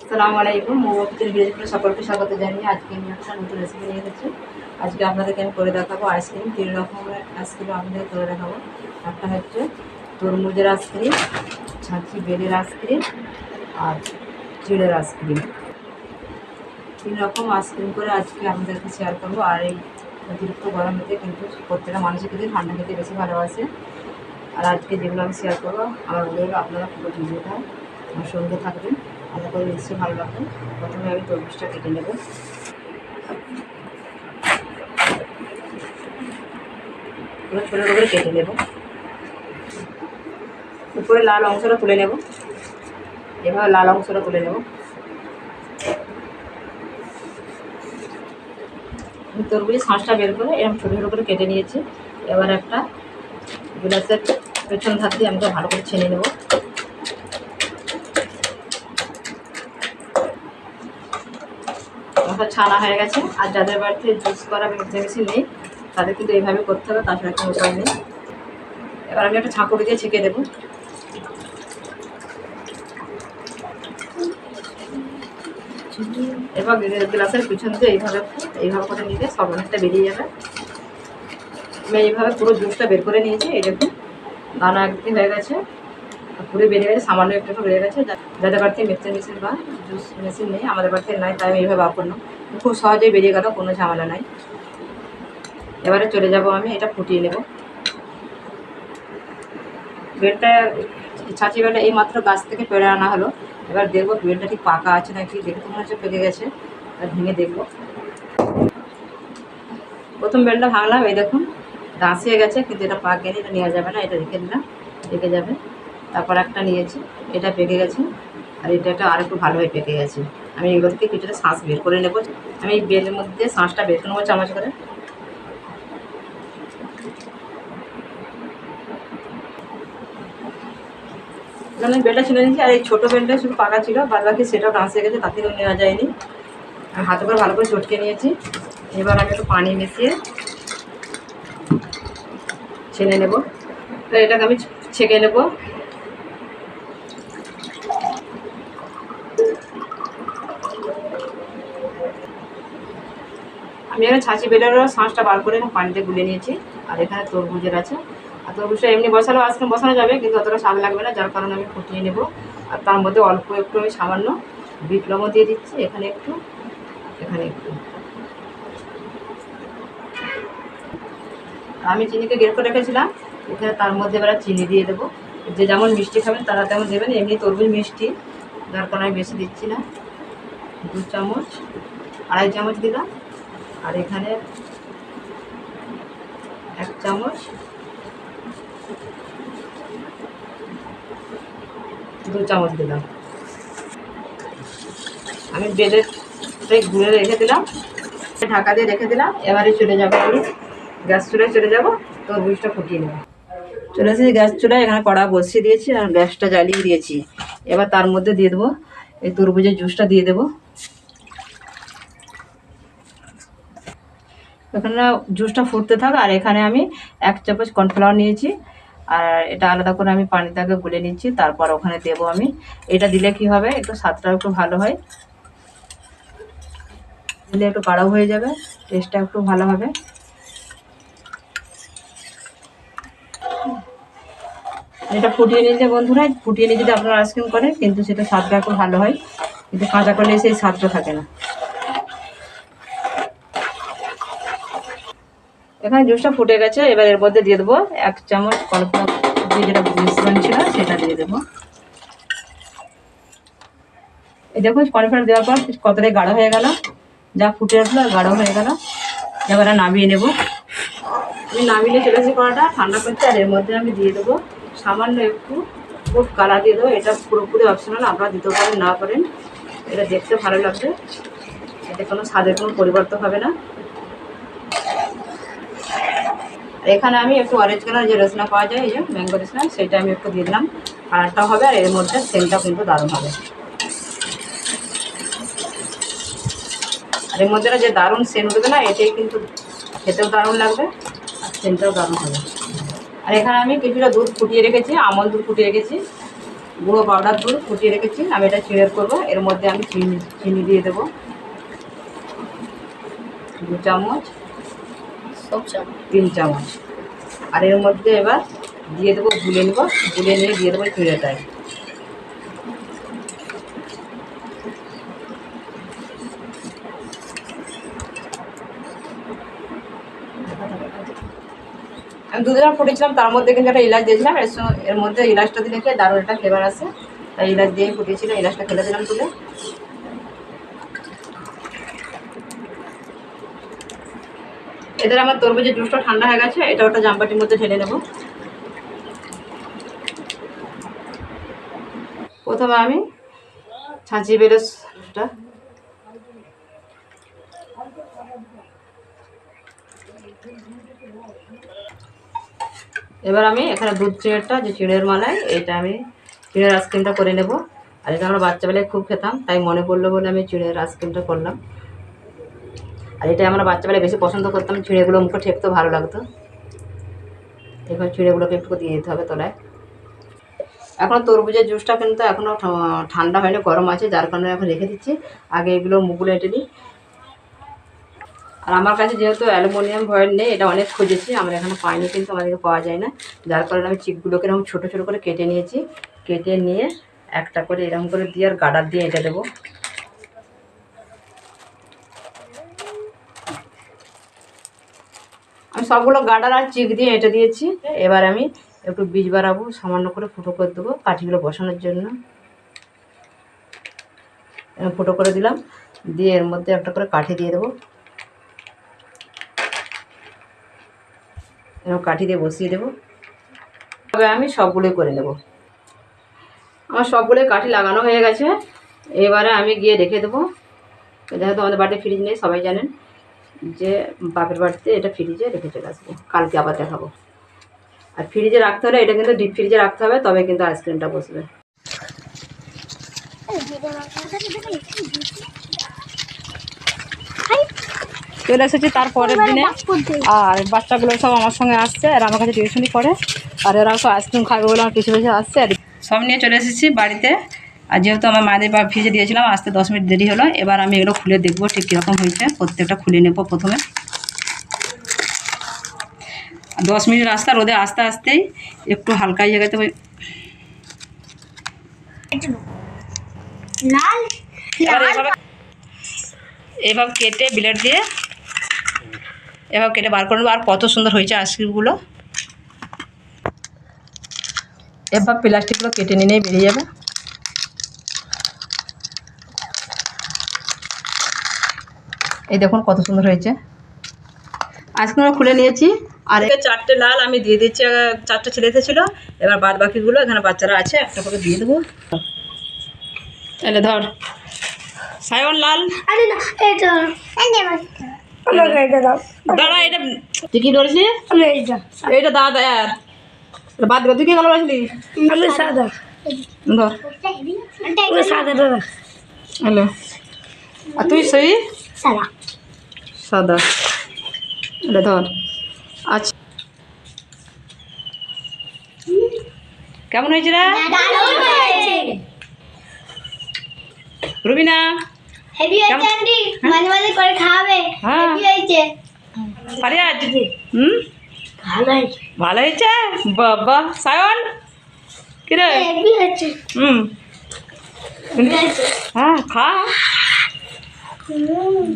আসসালামু আলাইকুম mobile BJP সকলকে স্বাগত জানিয়ে আজকে আমি একটা নতুন রেসিপি নিয়ে এসেছি। আজকে আপনাদেরকে আমি করে দেখাবো আইসক্রিম, তিন রকমের আইসক্রিম আপনাদের করে দেখাবো। একটা হচ্ছে তরমুজের আইসক্রিম, ছাঁচি বেলের আইসক্রিম আর চিড়ের আইসক্রিম। তিন রকম আইসক্রিম করে আজকে আপনাদেরকে শেয়ার করব। আর এই অতিরিক্ত গরমেতে কিন্তু প্রত্যেকটা মানুষের কিন্তু ঠান্ডা খেতে বেশি ভালোবাসে। আর আজকে যেগুলো আমি শেয়ার করব, আমার বন্ধুরা, আপনারা পুরো ভিডিওটা আমার সঙ্গে থাকবেন। আশা করি নিশ্চয়ই ভালো লাগবে। প্রথমে আমি তরমুজটা কেটে নেব। পুরো ছোটো করে কেটে নেব। উপরে লাল অংশটা তুলে নেব। এভাবে লাল অংশটা তুলে নেব। তরমুজের শাঁসটা বের করে এরকম ছোটো ছোটো করে কেটে নিয়েছি। এবার একটা গ্লাসের পেছন ধার দিয়ে আমি তো ভালো করে ছেনে নেব। ছানা হয়ে গেছে, আর যাদের বাড়িতে জুস করা মিক্সি মেশিন নেই, তাদের কিন্তু এইভাবে করতে হবে তাছাড়া কোনো উপায় নেই। এবার আমি একটা ছাঁকুড়ি দিয়ে ছেঁকে দেবো এবার গ্লাসের পিছন দিয়ে এইভাবে এইভাবে করে নিলে সব অনেকটা বেরিয়ে যাবে। আমি এইভাবে পুরো জুসটা বের করে নিয়েছি, এই দেখুন। দানা একদিন হয়ে গেছে। পুরো বেরিয়ে গেছে, সামান্য একটু একটু রয়ে গেছে। যাদের বাড়িতে মিক্সার মেশিন বা জুস মেশিন নেই, আমাদের বাড়িতে নাই, তাই আমি এইভাবে বার করলাম খুব সহজেই বেরিয়ে গেল, কোনো ঝামেলা নাই। এবারে চলে যাব আমি, এটা ফুটিয়ে নেব। বেলটা ছাঁচি বেলটা এই মাত্র গাছ থেকে পেড়ে আনা হলো। এবার দেখব বেলটা ঠিক পাকা আছে নাকি, দেখে তো মনে হচ্ছে পেকে গেছে। ভেঙে দেখব। প্রথম বেলটা ভাঙলাম, এই দেখুন। দাঁসিয়ে গেছে, কিন্তু এটা পাক গেলে এটা নেওয়া যাবে না, এটা রেখে দিলাম, রেখে যাবে। তারপর একটা নিয়েছি, এটা পেকে গেছে, আর এটা একটা আর একটু ভালোভাবে পেকে গেছে। আমি এগুলো থেকে কিছুটা শ্বাস বের করে নেব। আমি বেলের মধ্যে শ্বাসটা বের করে নেব চামচ করে। আমি বেলটা ছিঁড়ে নিয়েছি, আর এই ছোটো বেলটা শুধু পাকা ছিল বাদ বাকি সেটাও ডান্সে গেছে তার থেকেও নেওয়া যায়নি। হাতে করে ভালো করে চটকে নিয়েছি। এবার আমি একটু পানি মিশিয়ে ছেনে নেব। তো এটাকে আমি ছেঁকে নেব। আমি এখানে ছাঁচি বেলেরও শাঁসটা বার করে পানিতে গুলে নিয়েছি। আর এখানে তরমুজের আছে। আর তরমুজটা এমনি বসালেও আইসক্রিম বসানো যাবে, কিন্তু অতটা স্বাদ লাগবে না, যার কারণে আমি ফুটিয়ে নেব। আর তার মধ্যে অল্প একটু আমি সামান্য বিট লবণ দিয়ে দিচ্ছি। এখানে একটু এখানে একটু। আমি চিনিকে বের করে রেখেছিলাম এখানে তার মধ্যে এবার চিনি দিয়ে দেবো। যে যেমন মিষ্টি খাবেন, তারা তেমন দেবেন, এমনি তরমুজ মিষ্টি, যার কারণে আমি বেশি দিচ্ছি না। দু চামচ, আড়াই চামচ দিলাম। আর এখানে এক চামচ, দু চামচ দিলাম। আমি বেলের গুঁড়ে রেখে দিলাম। ঢাকা দিয়ে রেখে দিলাম, এবারে চলে যাব আমি। গ্যাস চুলায় চলে যাব তরমুজটা ফুটিয়ে নেব। চলে এসেছি গ্যাস চুলায়, এখানে কড়া বসিয়ে দিয়েছি আর গ্যাসটা জ্বালিয়ে দিয়েছি। এবার তার মধ্যে দিয়ে দেবো, এই তরমুজের জুসটা দিয়ে দেবো। এখানে জুসটা ফুটতে থাক, আর এখানে আমি এক চামচ কর্নফ্লাওয়ার নিয়েছি। আর এটা আলাদা করে আমি পানিতে আগে গুলে নিচ্ছি, তারপর ওখানে দেবো আমি। এটা দিলে কি হবে, একটু স্বাদটাও একটু ভালো হয়। দিলে একটু গাঢ় হয়ে যাবে টেস্টটা একটু ভালো হবে। এটা ফুটিয়ে নিলে বন্ধুরা, ফুটিয়ে নিয়ে যদি আপনারা আইসক্রিম করেন, কিন্তু সেটা স্বাদটা একটু ভালো হয়। কিন্তু কাঁচা করলে সেই স্বাদটা থাকে না। এখানে জুসটা ফুটে গেছে, এবার এর মধ্যে দিয়ে দেবো এক চামচ কর্নফ্লাওয়ার দিয়ে যেটা মিশ্রণ ছিল, সেটা দিয়ে দেবো। এই দেখুন, কর্নফ্লাওয়ার দেওয়ার পর কতটাই গাঢ় হয়ে গেল। যা ফুটে আর গাঢ় হয়ে গেল। এবারে নামিয়ে নেব। আমি নামিয়ে চলে এসেছি কড়াটা ঠান্ডা করতে, আর এর মধ্যে আমি দিয়ে দেবো সামান্য একটু ফুড কালার দিয়ে দেবো। এটা পুরোপুরি অপশনাল আপনারা দিতে পারেন না পারেন। এটা দেখতে ভালো লাগবে এতে কোনো স্বাদের কোনো পরিবর্তন হবে না। এখানে আমি একটু অরেঞ্জ কালার যে রসনা পাওয়া যায়, এই যে ম্যাঙ্গো রসনা সেটা আমি একটু দিয়ে দিলাম। কালারটাও হবে আর এর মধ্যে সেন্টটাও কিন্তু দারুণ হবে। আর এর মধ্যে যে দারুণ সেন্ট উঠবে না এটাই কিন্তু খেতেও দারুণ লাগবে আর সেন্টটাও দারুণ হবে। আর এখানে আমি কিছুটা দুধ ফুটিয়ে রেখেছি আমল দুধ ফুটিয়ে রেখেছি গুঁড়ো পাউডার দুধ ফুটিয়ে রেখেছি আমি এটা চিড়ে করব এর মধ্যে আমি চিনি চিনি দিয়ে দেবো। দু চামচ সব চামচ। তিন চামচ। আর এর মধ্যে এবার দিয়ে দেবো গুলে নেব গুলে নিয়ে দিয়ে দেবো চিড়েটায় আমি যখন ফুটেছিলাম, তার মধ্যে কিন্তু একটা ইলাচ দিয়েছিলাম, এর এর মধ্যে ইলাচটা দিলে খেয়ে দারুণ একটা ফ্লেভার আসে তাই ইলাচ দিয়ে ফুটিয়েছিলাম, ইলাচটা ফেলে দিলাম তুলে। এদের আমার তরমুজের জুসটা ঠান্ডা হয়ে গেছে, এটা ওটা জামবাটির মধ্যে ঢেলে নেব। প্রথমে আমি ছাঁচি বেরোসটা এবার আমি এখানে দুধ চিড়েরটা, যে চিঁড়ের মালাই, এটা আমি চিঁড়ের আইসক্রিমটা করে নেব। আর এটা আমরা বাচ্চাবেলায় খুব খেতাম, তাই মনে পড়ল বলে আমি চিঁড়ের আইসক্রিমটা করলাম। আর এটা আমরা বাচ্চাবেলায় বেশি পছন্দ করতাম, চিঁড়েগুলো মুখে ঠেকতে ভালো লাগতো। এবার চিঁড়েগুলোকে একটু দিয়ে দিতে হবে তলায়। এখন তরমুজের জুসটা কিন্তু এখনও ঠান্ডা হয়নি, গরম আছে, যার কারণে এখন রেখে দিচ্ছি। আগে এগুলো মুখগুলো এঁটে দিই আর আমার কাছে যেহেতু অ্যালুমিনিয়াম ভয়েল নেই, এটা অনেক খুঁজেছি, আমরা এখানে পাইনি, কিন্তু আমাদেরকে পাওয়া যায় না। যার কারণে আমি চিপগুলোকে এরকম ছোটো ছোটো করে কেটে নিয়েছি। কেটে নিয়ে একটা করে এরকম করে দিয়ে আর গাডার দিয়ে এঁটে দেবো। আমি সবগুলো গাডার আর চিক দিয়ে এঁটে দিয়েছি। এবার আমি একটু বীজ বাড়াবো, সামান্য করে ফুটো করে দেবো কাঠিগুলো বসানোর জন্য। ফুটো করে দিলাম, দিয়ে এর মধ্যে একটা করে কাঠি দিয়ে দেবো। এরকম কাঠি দিয়ে বসিয়ে দেবো। তবে আমি সবগুলোই করে নেব। আমার সবগুলোই কাঠি লাগানো হয়ে গেছে। এবারে আমি গিয়ে রেখে দেবো। যেহেতু আমাদের বাড়িতে ফ্রিজ নেই, সবাই জানেন। যে বাপের বাড়িতে এটা ফ্রিজে রেখে চলে আসব। কালকে আবার দেখাবো। আর ফ্রিজে রাখতে হলে এটা কিন্তু ডিপ ফ্রিজে রাখতে হবে, তবে কিন্তু আইসক্রিমটা বসবে। চলে এসেছি তার পরের দিনে। আর বাচ্চাগুলো সব আমার সঙ্গে আসছে আর আমার কাছে টিউশনই করে। আর এরা সব আইসক্রিম খাবে বলে আমার পিছু পিছু আসছে। আর সব নিয়ে চলে এসেছি বাড়িতে। আর যেহেতু আমার মায়েদের বা ফ্রিজে দিয়েছিলাম আসতে দশ মিনিট দেরি হলো। এবার আমি এগুলো খুলে দেখব ঠিক কীরকম হয়েছে। প্রত্যেকটা খুলে নেব প্রথমে। দশ মিনিট রাস্তা রোদে আস্তে আস্তেই একটু হালকা জায়গাতে ওই এভাবে কেটে ব্লেড দিয়ে এভাবে কেটে বার করে নেব। আর কত সুন্দর হয়েছে আইসক্রিমগুলো। এবার প্লাস্টিকগুলো কেটে নিলেই বেরিয়ে যাবে। এই দেখুন কত সুন্দর হয়েছে। আইসক্রিমটা খুলে নিয়েছি। আর চারটে লাল আমি দিয়ে দিচ্ছি চারটে ছেলে এসেছিল এবার বাদ বাকিগুলো এখানে বাচ্চারা আছে একটা করে দিয়ে দেবো। তাহলে ধর। সায়ন লাল। আরে না এটা আমাকে এটা দাও। দাঁড়া এটা তুই কি ধরেছিস আমি এটা এইটা দাদা আর বাদ তুই কি গেল বলছিলি আমি সাদা। ধর। আমি সাদা দাদা হ্যালো। আর তুই সেই? সাদা। সাদা। এটা ধর। আচ্ছা। কেমন হয়েছে রে? রুবিনা? হেভি কেমন? হয়েছে আন্টি মাঝে মাঝে করে খাওয়াবে হ্যাঁ। হেভি হয়েছে আজ হুম ভালো হয়েছে ভালো হয়েছে বাবা সায়ন কিরে হেভি হয়েছে হুম হ্যাঁ খা হুম